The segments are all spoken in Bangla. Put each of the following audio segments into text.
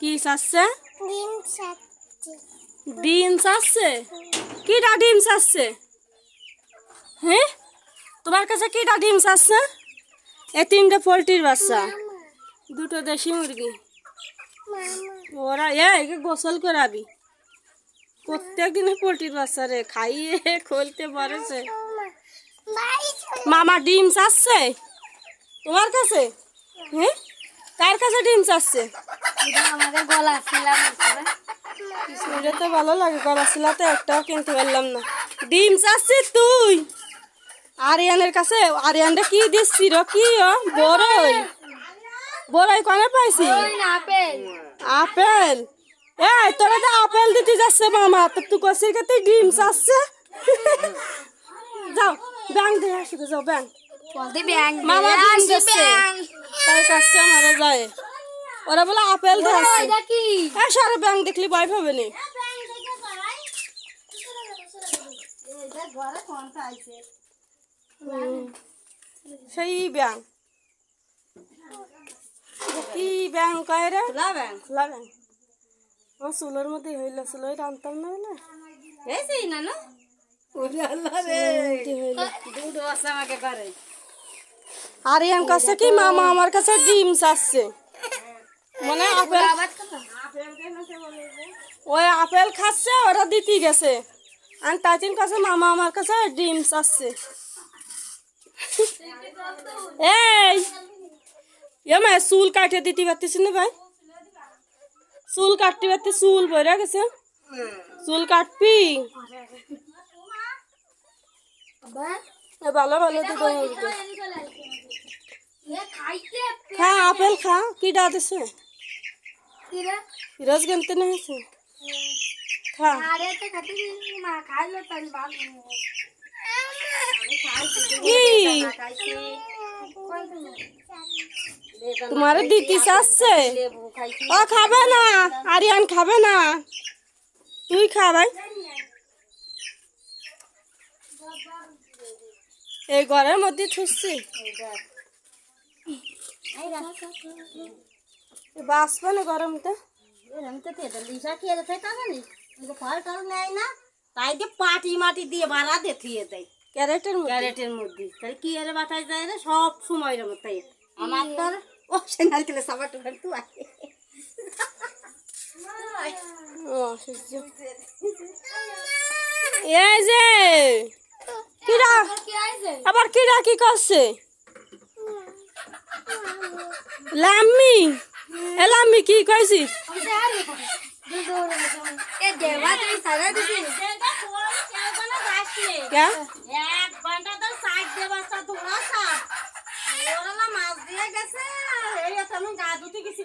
কি চাচ্ছে? ডিম চাচ্ছি। কিটা ডিম চাচ্ছে? হ্যাঁ তোমার কাছে কিটা ডিম চাচ্ছে? এ তিনটে পোলট্রির বাচ্চা। দুটো দেশি মুরগি। ওরা এ একে গোসল করাবি। প্রত্যেক দিনে পোলট্রির বাচ্চা রে খাইয়ে খুলতে পারেছে। মামা ডিম চাচ্ছে? তোমার কাছে? হ্যাঁ কার কাছে ডিম চাচ্ছে? আমাদের গলা ছিলাম শুনলে তো ভালো লাগে গলা শিলাতে একটাও কিনতে পারলাম না। ডিম চাচ্ছিস তুই? আরিয়ানের কাছে আরিয়ানটা কি দিচ্ছি র কি ও? বড়ই। বড়ই কনে পাইছি? আপেল। আপেল? এই তোরা তো আপেল দিতে যাচ্ছে মামা তো তুই কষির কাছে ডিম চাচ্ছে? যাও ব্যাংক দিয়ে আসি তো, যাও ব্যাংক মামা দিচ্ছে তাই কাছে মারা যায়। ওরা বলে আপেল হ্যাঁ সারা ব্যাংক দেখলি ভয় পাবে নি? সেই ব্যাং। কি ব্যাং কয় রে? খোলা ব্যাং। খোলা ব্যাং। আমার চুলোর মধ্যে হইল চুলোই টানতাম না? বলে এই না না আরিয়ান কাছে কি মামা আমার কাছে ডিম চাচ্ছে মানে আপেল ওই আপেল খাচ্ছে ওরা দিতে গেছে। আর তাচিন কাছে মামা আমার কাছে ডিম চাচ্ছে এই! এ মা চুল কাটে দিতে পারতেছি না ভাই। চুল কাটতে পারতে চুল বইরা গেছে। চুল কাটবি? ভালো ভালো তো খা আপেল খা কি ডাতেছে ফিরোজ গনতে না হয়েছে খা তোমার দিদি চাচ্ছে। ও খাবে না আরিয়ান খাবে না। তুই খা ভাই। এই ঘরের মধ্যে থুসছি। বাঁচবে না গরমতে তাই দিয়ে পাটি মাটি দিয়ে বাড়া দিয়ে থুয়ে দেয়। ক্যারেটের মধ্যে? ক্যারেটের মধ্যে। তাহলে কি এর বাতাস যায় রে? সব সময়ের মতো আমার তোর ও সে নারকেলের সাবার টুকার তু আছে। এই যে! কিরা? আবার কিরা কি করছে? লাম্মি এ লাম্মি কি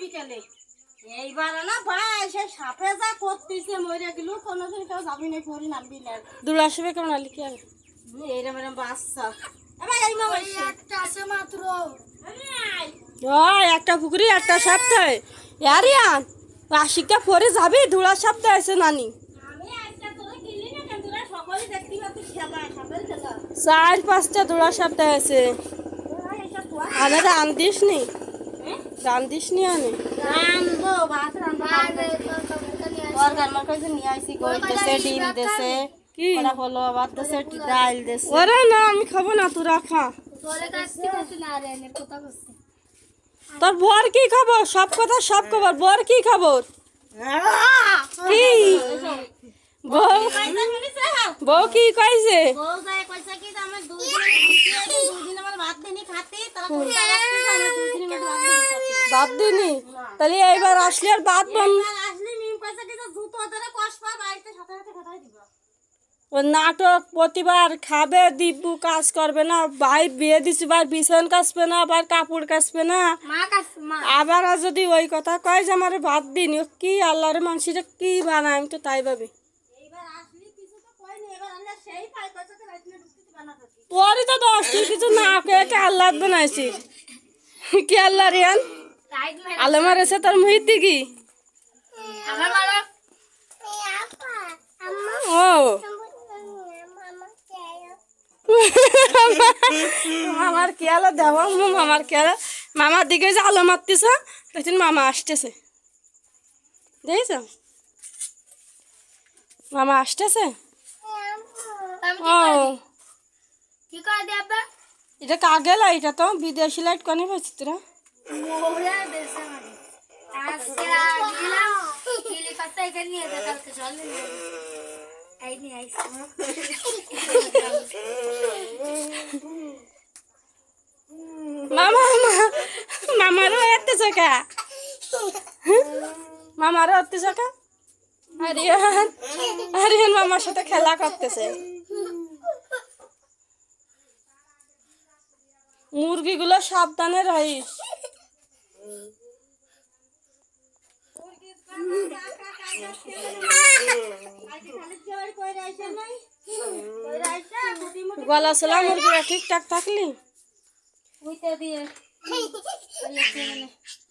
বিকেলে এইবার না ভাই সে সাপে যা করতেছে মরে গেল কোনোদিন কেউ যাবি না করি নামবি না দূর আসবে কেমন আলি কি আর বাচ্চা এবার এই মা মাত্র ও একটা পুকুরি একটা সপ্তাহে ইয়ারিয়ান রাশিকা পরে যাবি? ধুলা সপ্তাহে আছে নানি। আমি না চার পাঁচটা ধুলা সপ্তাহে আছে। তোয়া আনে? রান্দিস নি নি আইসি কই দেশে ডিম দেশে কি? হলো আবার দেশে ডাল দেশে ওরা না আমি খাব না তোরা খা। তোর বর কি খবর? সব কথা সব খবর। বর কি খবর? কি? বউ? বউ কি কইছে? বাদ দিনি তাহলে এইবার আসলে আর বাদ বন আর আসলে মিম কইছে কি জুতো ধরে কষবা বাড়িতে সাথে সাথে খাতাই দিবা। নাটক প্রতিবার খাবে দিব্যু কাজ করবে না ভাই বিয়ে দিছি ভাই বিছান কাচবে না আবার কাপড় কাচবে না। আবার আর যদি ওই কথা কয় যে আমার ভাত দিন ও কি আল্লাহর মানুষটা কি বানায় আমি তো তাই ভাবি। পরে তো তুই কিছু না কে কে আল্লাহ বানাইছি কি আল্লাহ রিয়ান? আল্লাহ মারেছে তোর মুহিত দিকি ও। আমার কেয়ালা দেওয়া মামার কেয়ালা মামার দিকে যে আলো মারতেছ তখন মামা আসতেছে। দেখছ? মামা আসতেছে? ও। দেবে এটা কাগে লাইট তো বিদেশি লাইট কনে পাইছি তোরা আজকে কালকে মামা মামারও এত চকা মামারও এত চকা আরিয়ান আরিয়ান মামার সাথে খেলা করতেছে। মুরগিগুলো সাবধানে রহিস গলা চলা মুরগিরা ঠিকঠাক থাকলি? উইতে দিয়ে।